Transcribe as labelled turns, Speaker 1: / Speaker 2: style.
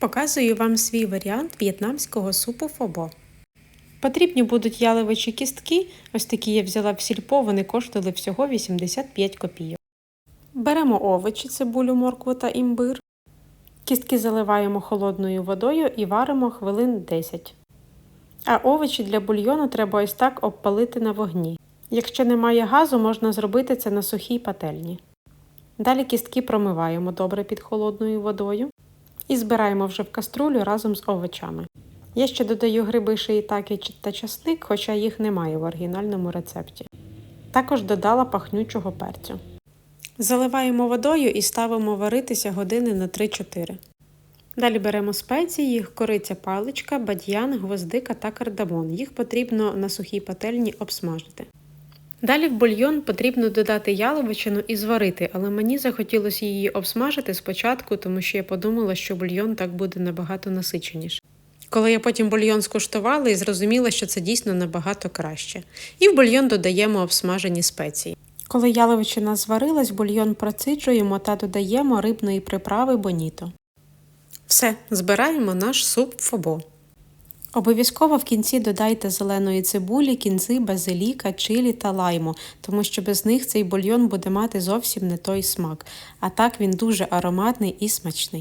Speaker 1: Показую вам свій варіант в'єтнамського супу фобо. Потрібні будуть яловичі кістки, ось такі я взяла в сільпо, вони коштували всього 85 копійок. Беремо овочі, цибулю, моркву та імбир. Кістки заливаємо холодною водою і варимо хвилин 10. А овочі для бульйону треба ось так обпалити на вогні. Якщо немає газу, можна зробити це на сухій пательні. Далі кістки промиваємо добре під холодною водою і збираємо вже в каструлю разом з овочами. Я ще додаю гриби шиїтаки та часник, хоча їх немає в оригінальному рецепті. Також додала пахнючого перцю. Заливаємо водою і ставимо варитися години на 3-4. Далі беремо спеції, кориця паличка, бадьян, гвоздика та кардамон. Їх потрібно на сухій пательні обсмажити. Далі в бульйон потрібно додати яловичину і зварити, але мені захотілося її обсмажити спочатку, тому що я подумала, що бульйон так буде набагато насиченіше. Коли я потім бульйон скуштувала і зрозуміла, що це дійсно набагато краще. І в бульйон додаємо обсмажені спеції. Коли яловичина зварилась, бульйон проциджуємо та додаємо рибної приправи боніто. Все, збираємо наш суп фобо. Обов'язково в кінці додайте зеленої цибулі, кінзи, базиліка, чилі та лайму, тому що без них цей бульйон буде мати зовсім не той смак. А так він дуже ароматний і смачний.